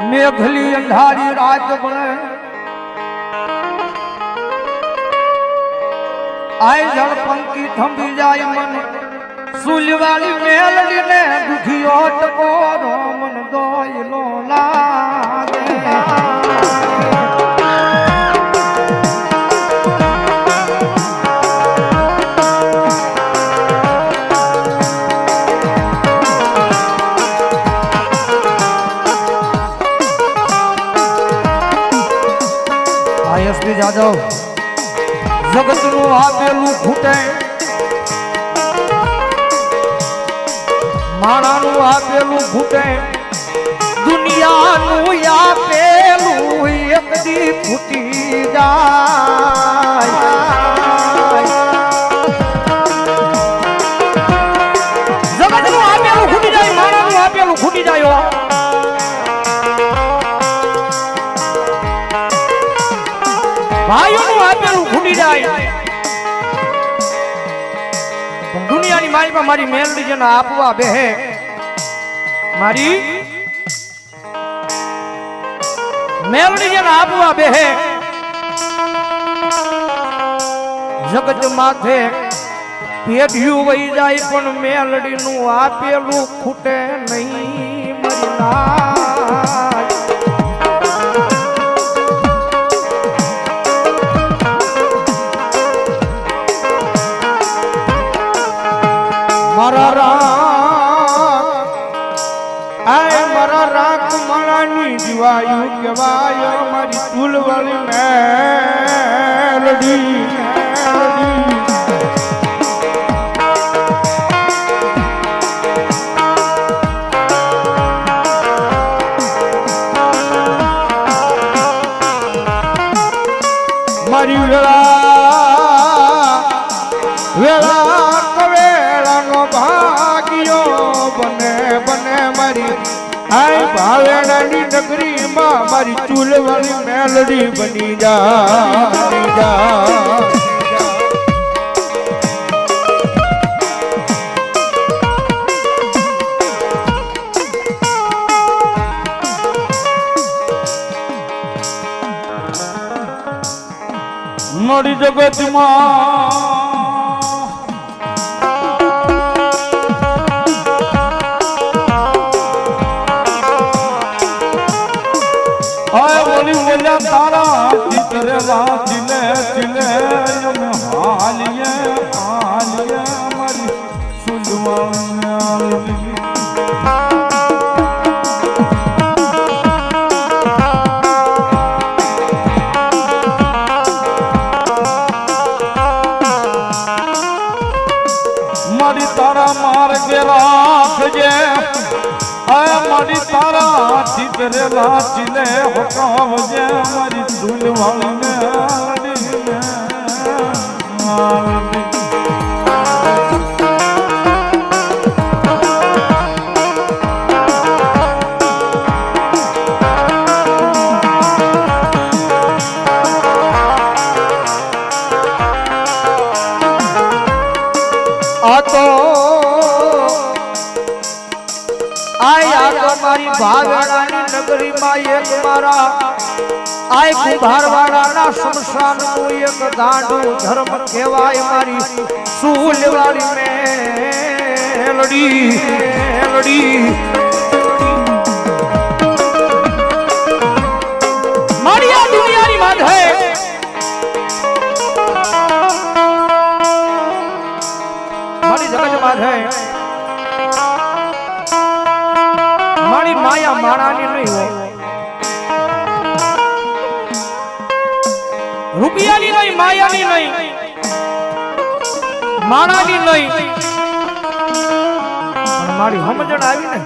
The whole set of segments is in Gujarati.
મેઘલી અંધારી રાત પડે આય જળ પંકી થંભી જાય મન. સુલવાળી મેલડી ને દુખિયો ટકોરો મન દોયલો લાગે. દી ફૂટી જાય જગતનું આપેલું ખૂટી જાય માણાનું આપેલું માલમાં મારી મેલડી જેને આપવા બેહે મારી મેલડી જેને આપવા બેહે જગત માથે પેઢ્યું વહી જાય પણ મેલડીનું આપેલું ખૂટે નહીં. મારી ભાવેણાની નગરીમાં મારી ચૂલવાળી મેલડી બની જા બની જા મારી જગતમાં ચિત્રે લાચીને હકાવજે મારી દુલવાળને આડીને આડી. આ નગરીમાં એક મારા આય કુભારવાડાના શમશાનનું એક દાંડું ધર્મ કહેવાય મારી સુલવાળી મેલડી મેલડી. મારી આ દુનિયાની માધે મારી માયા માણાની નહીં હોય. રૂપિયાની નહીં, માયાની નહીં. માણાની નહીં. મારી સમજણ આવી ને,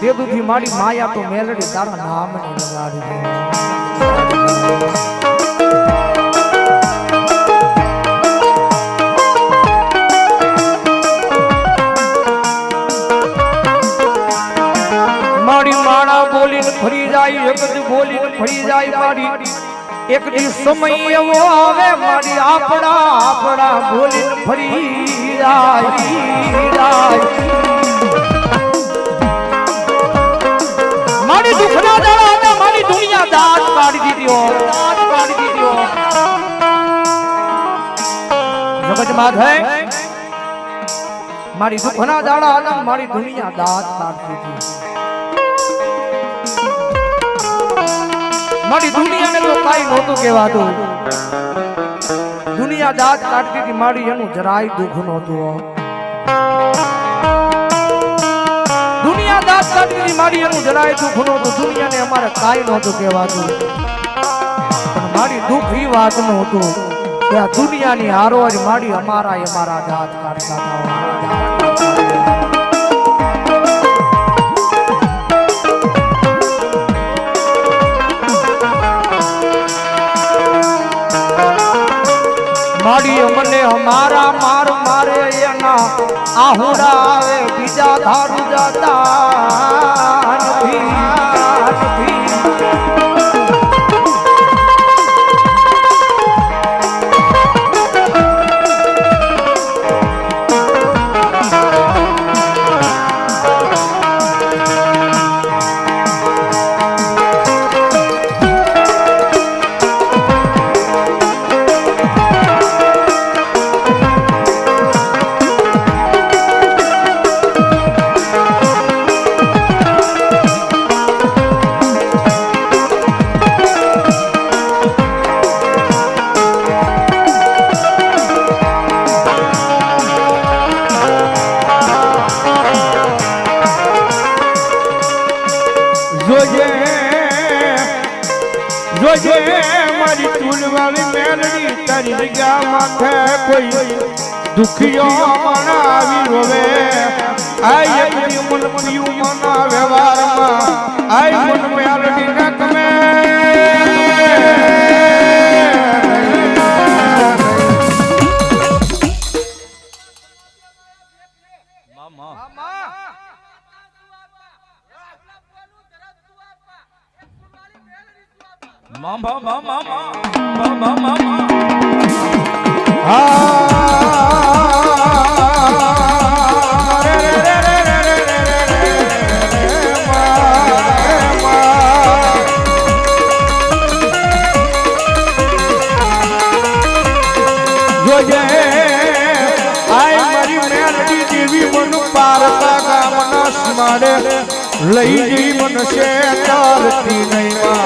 તે દુખી મારી માયા તો મેલડી તારા નામની લગાડી એક જ બોલીને ફરી જાય મારી. એક દી સમય એવો આવે મારી, આપણા આપણા બોલી ફરી જાય મારી દુખના દાડા કાઢી દીધી, દાંત કાઢી દીધી. જગતમાં થઈ મારી દુઃખના દાડા મારી દુનિયા દાંત કાઢતી હતી મારી દુનિયાને તો કાંઈ નહોતું કહેવાતું. દુનિયા દાંત કાઢતી હતી, મારી એનું જરાય દુઃખ નહોતું દુનિયા દાંત કાઢતી હતી, મારી એનું જરાય દુઃખ નહોતું. દુનિયાને અમારે કાંઈ નહોતું કહેવાતું. પણ મારી દુઃખ એ વાતનું હતું કે આ દુનિયાની હારો જ મારી અમારા અમારા દાંત કાઢતા હતા. માડી મને અમારા માર મારે એના આહુડા આવે બીજા ધારું જતા. જોજે જોજે, મારી ચૂલવાળી મેલની તારી જગ્યા માથે કોઈ દુખિયો મનાવી રોવે. આ એક મન પિયું મના વ્યવહારમાં આ મન મેલની રકમે લઈ જઈ મનશે તારતી નહીં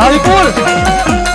હા વિપુલ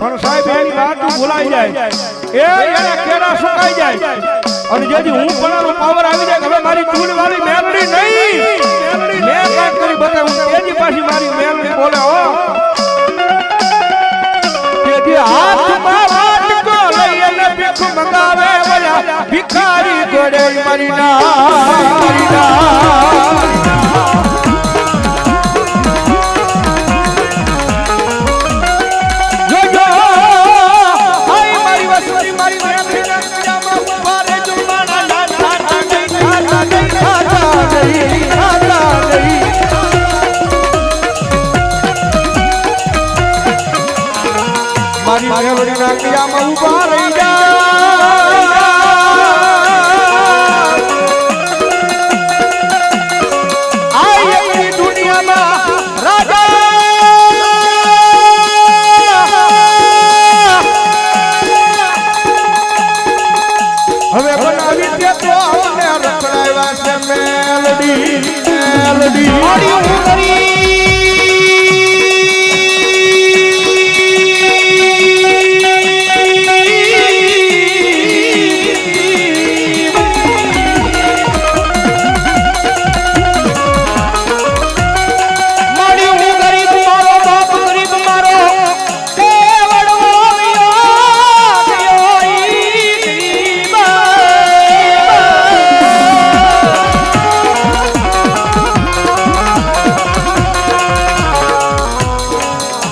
પણ સાહેબ, એની વાત ભૂલાઈ જાય. એ એના કેરા સુકાઈ જાય. અને જેથી હું પણ પાવર આવી જાય હવે મારી ચૂડ વાળી મેલડી નહીં. મેં કાંઈક કરી બતાવું તેની પાછી મારી મેલડી બોલે, હો. તેથી હાથમાં વાટકો લઈ અને ભીખ મંગાવે વળ્યા ભિખારી ઘોડે મારી ના. મારી મેળવણી ના ક્યાં મઉ બારૈયા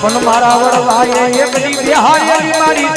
પણ મારા વડવાએ એકડી બિહારી મારી